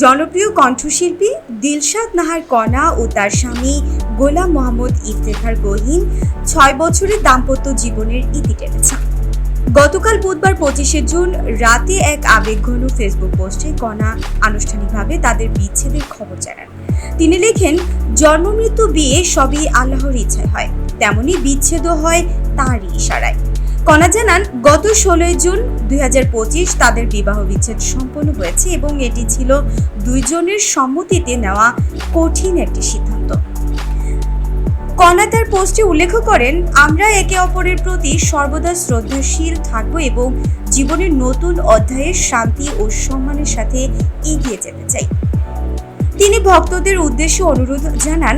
জনপ্রিয় কণ্ঠশিল্পী দিলশাদ নাহার কণা ও তার স্বামী গোলাম মোহাম্মদ ইফতেখার গহিন ছয় বছরের দাম্পত্য জীবনের ইতি টেনেছেন গতকাল বুধবার পঁচিশে জুন রাতে এক আবেগঘন ফেসবুক পোস্টে কণা আনুষ্ঠানিকভাবে তাদের বিচ্ছেদের খবর জানান। তিনি লেখেন, জন্মমৃত্যু বিয়ে সবই আল্লাহর ইচ্ছায় হয়, তেমনি বিচ্ছেদও হয় তারই ইশারায়। কণা জানান, গত ষোলোই জুন দু হাজার পঁচিশ তাদের বিবাহ বিচ্ছেদ সম্পন্ন হয়েছে এবং এটি ছিল দুইজনের সম্মতিতে নেওয়া কঠিন একটি সিদ্ধান্ত। কণা তার পোস্টে উল্লেখ করেন, আমরা একে অপরের প্রতি সর্বদা শ্রদ্ধাশীল থাকব এবং জীবনের নতুন অধ্যায়ে শান্তি ও সম্মানের সাথে এগিয়ে যেতে চাই। তিনি ভক্তদের উদ্দেশ্যে অনুরোধ জানান,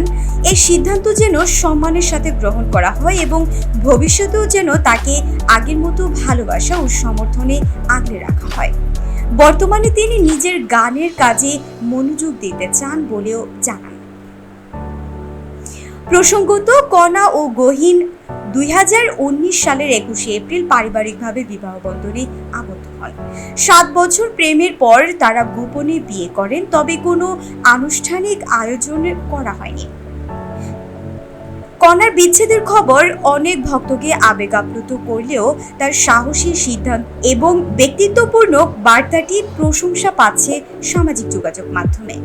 এই সিদ্ধান্ত যেন সম্মানের সাথে গ্রহণ করা হয় এবং ভবিষ্যতেও যেন তাকে আগের মতো ভালোবাসা ও সমর্থনে আগলে রাখা হয়। বর্তমানে তিনি নিজের গানের কাজে মনোযোগ দিতে চান বলেও জানান। প্রসঙ্গত কণা ও গহিন দুই হাজার উনিশ সালের একুশে এপ্রিল পারিবারিকভাবে বিবাহ বন্ধনে আবদ্ধ হন সাত বছর প্রেমের পর তারা গোপনে বিয়ে করেন, তবে কোনো আনুষ্ঠানিক আয়োজন করা হয়নি। কণার বিচ্ছেদের খবর অনেক ভক্তকে আবেগ আপ্লুত করলেও তার সাহসী সিদ্ধান্ত এবং ব্যক্তিত্বপূর্ণ বার্তাটি প্রশংসা পাচ্ছে সামাজিক যোগাযোগ মাধ্যমে।